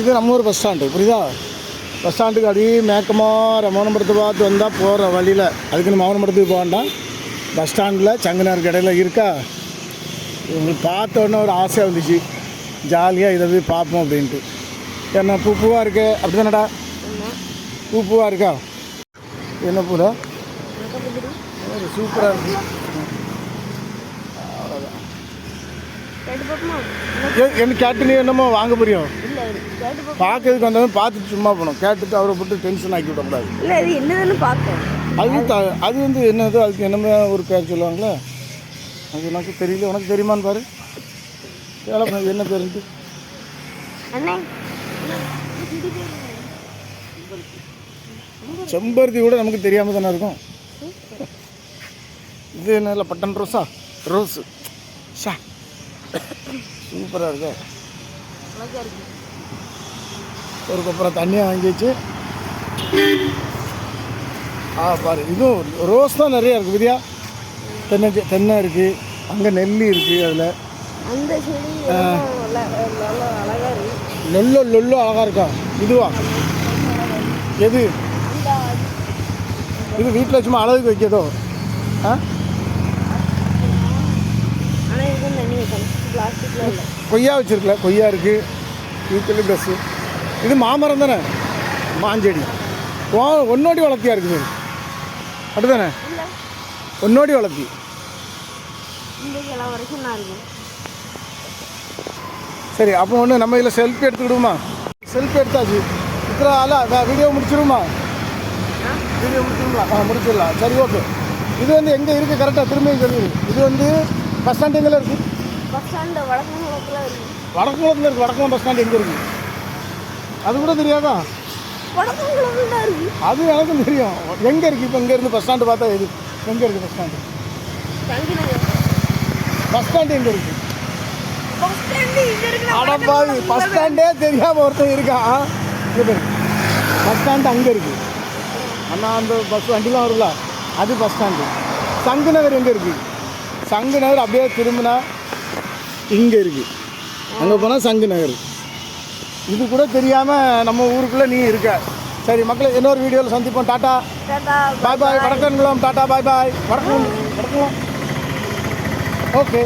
இது நம்ம ஊர் பஸ் ஸ்டாண்டு புரியுதா? பஸ் ஸ்டாண்டுக்கு அப்படியே மேக்கமாக மௌனம்படத்தை பார்த்து வந்தால் போகிற வழியில் அதுக்குன்னு மௌனம்படத்துக்கு போக வேண்டாம். பஸ் ஸ்டாண்டில் சங்கனார் கடையில் இருக்கா? உங்களுக்கு பார்த்தோன்னே ஒரு ஆசையாக வந்துச்சு ஜாலியாக இதை போய் பார்ப்போம் அப்படின்ட்டு. என்ன பூ பூவாக இருக்கு அப்படி தானடா பூ பூவாக இருக்கா? என்ன பூடா சூப்பராக இருக்கு. கேட்டு பார்ப்போமா என்ன கேட்டு நீ என்னமோ வாங்க புரியும் பார்க்கறதுக்கு வந்தவன் பார்த்துட்டு சும்மா போகணும். கேட்டுட்டு அவரை போட்டு டென்ஷன் ஆக்கி விடக்கூடாது. இல்லை இது என்னதுன்னு பார்த்தேன் அது த அது வந்து என்னது? அதுக்கு என்னமே ஒரு பேர் சொல்லுவாங்களே? அது எனக்கு தெரியல. உனக்கு தெரியுமான்னு பாரு. கேளப்பா, என்ன அண்ணே. செம்பருத்தி கூட நமக்கு தெரியாமல் தானே இருக்கும். இது என்ன பட்டன் ரோஸா? ரோஸு. ஷா சூப்பராக இருக்கு. ஒரு கொப்பரம் தண்ணியாக வாங்கி வச்சு. ஆ பாரு இதுவும் ரோஸ் தான் நிறையா இருக்குது விதியா தென்னை தென்னை இருக்குது அங்கே நெல்லி இருக்குது அதில். நல்லா நல்லா அழகாக இருக்கா. இதுவா? எது? இது வீட்டில் சும்மா அழகுக்கு வைக்கிறதோ ஆ? கொய்யா வச்சுருக்கல கொய்யா இருக்குது யூக்கலி ப்ளஸ்ஸு இது மாமரம் தானே? மாஞ்செடி. ஓ ஒன்னோடி வளர்த்தியா இருக்குது? அப்படிதானே? ஒன்னோடி வளர்த்தி. சரி அப்போ ஒன்று நம்ம இதில் செல்ஃபி எடுத்துக்கிடுவோமா? செல்ஃபி எடுத்தாச்சு. இத்தனை ஆளா வீடியோ முடிச்சிருமா வீடியோ முடிச்சிருங்களா ஆ முடிச்சிடலாம். சரி ஓகே இது வந்து எங்கே இருக்குது கரெக்டாக திரும்பியும் சொல்லிடு இது வந்து பஸ் ஸ்டாண்ட் எங்கே இருக்குது பஸ் ஸ்டாண்டு வடக்கு முகத்தில் இருக்கு. வடக்குளத்தில் இருக்குது வடக்குளம் பஸ் ஸ்டாண்ட் எங்கே இருக்குது அது கூட தெரியாதா அது எனக்கும் தெரியும். எங்கே இருக்குது இப்போ இங்கேருந்து பஸ் ஸ்டாண்டு பார்த்தா எது? எங்கே இருக்குது பஸ் ஸ்டாண்டு பஸ் ஸ்டாண்டு எங்கே இருக்குது அடப்பாவி பஸ் ஸ்டாண்டே தெரியாமல் ஒருத்தன் இருக்கான். பஸ் ஸ்டாண்டு அங்கே இருக்குது அண்ணா அந்த பஸ் வண்டிலாம் வரும்ல? அது பஸ் ஸ்டாண்டு சங்கு நகர் எங்கே இருக்குது சங்கு நகர் அப்படியே திரும்பினா இங்கே இருக்குது அங்கே போனால் சங்கு நகர் இது கூட தெரியாமல் நம்ம ஊருக்குள்ளே நீ இருக்க. சரி மக்களை இன்னொரு வீடியோவில் சந்திப்போம். Tata tata. Bye bye Vadakkankulam tata bye bye Vadakkulam Vadakkulam okay.